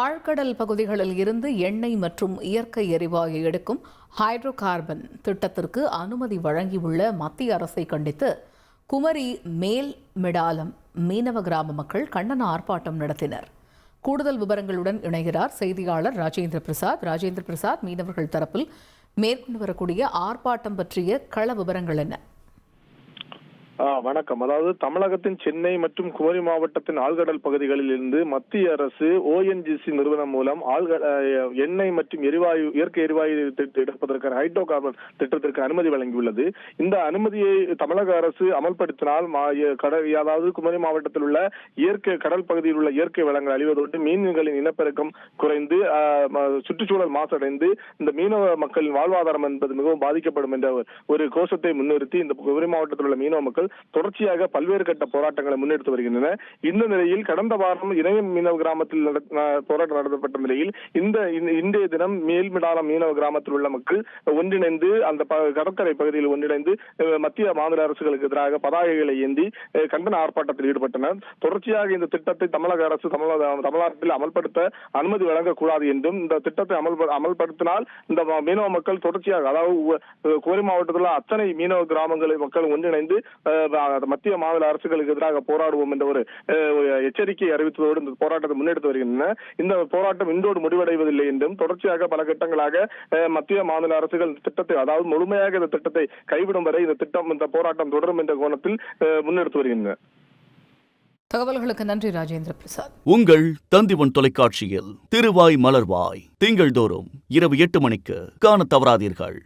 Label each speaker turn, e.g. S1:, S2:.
S1: ஆழ்கடல் பகுதிகளில் இருந்து எண்ணெய் மற்றும் இயற்கை எரிவாயு எடுக்கும் ஹைட்ரோ கார்பன் திட்டத்திற்கு அனுமதி வழங்கியுள்ள மத்திய அரசை கண்டித்து குமரி மேல் மிடாலம் மீனவ கிராம மக்கள் கண்டன ஆர்ப்பாட்டம் நடத்தினர். கூடுதல் விவரங்களுடன் இணைகிறார் செய்தியாளர் ராஜேந்திர பிரசாத். ராஜேந்திர பிரசாத் மீனவர்கள் தரப்பில் மேற்கொண்டு வரக்கூடிய ஆர்ப்பாட்டம் பற்றிய கள விவரங்கள் என்ன?
S2: வணக்கம். அதாவது தமிழகத்தின் சென்னை மற்றும் குமரி மாவட்டத்தின் ஆழ்கடல் பகுதிகளில் இருந்து மத்திய அரசு ஓஎன்ஜிசி நிறுவனம் மூலம் எண்ணெய் மற்றும் எரிவாயு இயற்கை எரிவாயு திட்டம் எடுப்பதற்கான ஹைட்ரோ கார்பன் திட்டத்திற்கு அனுமதி வழங்கியுள்ளது. இந்த அனுமதியை தமிழக அரசு அமல்படுத்தினால் கடல் அதாவது குமரி மாவட்டத்தில் உள்ள இயற்கை கடல் பகுதியில் உள்ள இயற்கை வளங்கள் அழிவதோடு மீன்களின் இனப்பெருக்கம் குறைந்து சுற்றுச்சூழல் மாசடைந்து இந்த மீனவ மக்களின் வாழ்வாதாரம் என்பது மிகவும் பாதிக்கப்படும் என்ற ஒரு கோஷத்தை முன்னிறுத்தி இந்த குமரி மாவட்டத்தில் உள்ள மீனவ மக்கள் மீனவர்கள் தொடர்ச்சியாக பல்வேறு கட்ட போராட்டங்களை முன்னெடுத்து வருகின்றனர். இந்த நிலையில் கடந்த வாரம் இணைய மீனவ கிராமத்தில் போராட்டம் நடத்தப்பட்ட நிலையில் இந்த இன்றைய தினம் மேல்மிடாலம் மீனவ கிராமத்தில் உள்ள மக்கள் ஒன்றிணைந்து அந்த கடற்கரை பகுதியில் ஒன்றிணைந்து மத்திய மாநில அரசுகளுக்கு எதிராக பதாகைகளை ஏந்தி கண்டன ஆர்ப்பாட்டத்தில் ஈடுபட்டனர். தொடர்ச்சியாக இந்த திட்டத்தை தமிழக அரசு தமிழக தமிழ்நாட்டில் அமல்படுத்த அனுமதி வழங்கக்கூடாது என்றும் இந்த திட்டத்தை அமல்படுத்தினால் இந்த மீனவ மக்கள் தொடர்ச்சியாக அதாவது கோரி மாவட்டத்தில் அத்தனை மீனவ கிராமங்களை மக்கள் ஒன்றிணைந்து மத்திய மாநில அரசுகளுக்கு எதிராக போராடுவோம் என்ற ஒரு எச்சரிக்கை அறிவித்ததோடு இந்த போராட்டத்தை முன்னெடுத்து வருகின்றன. இந்த போராட்டம் இன்றோடு முடிவடைவதில்லை என்றும் தொடர்ச்சியாக பல கட்டங்களாக மத்திய மாநில அரசுகள் திட்டத்தை அதாவது முழுமையாக இந்த திட்டத்தை கைவிடும் வரை இந்த திட்டம் இந்த போராட்டம் தொடரும் என்ற கோணத்தில் அஹ், முன்னெடுத்து வருகின்றன.
S1: தகவல்களுக்கு நன்றி ராஜேந்திர பிரசாத்.
S3: உங்கள் தந்திவன் தொலைக்காட்சியில் திருவாய் மலர்வாய் திங்கள்தோறும் இரவு எட்டு மணிக்கு காணத் தவறாதீர்கள்.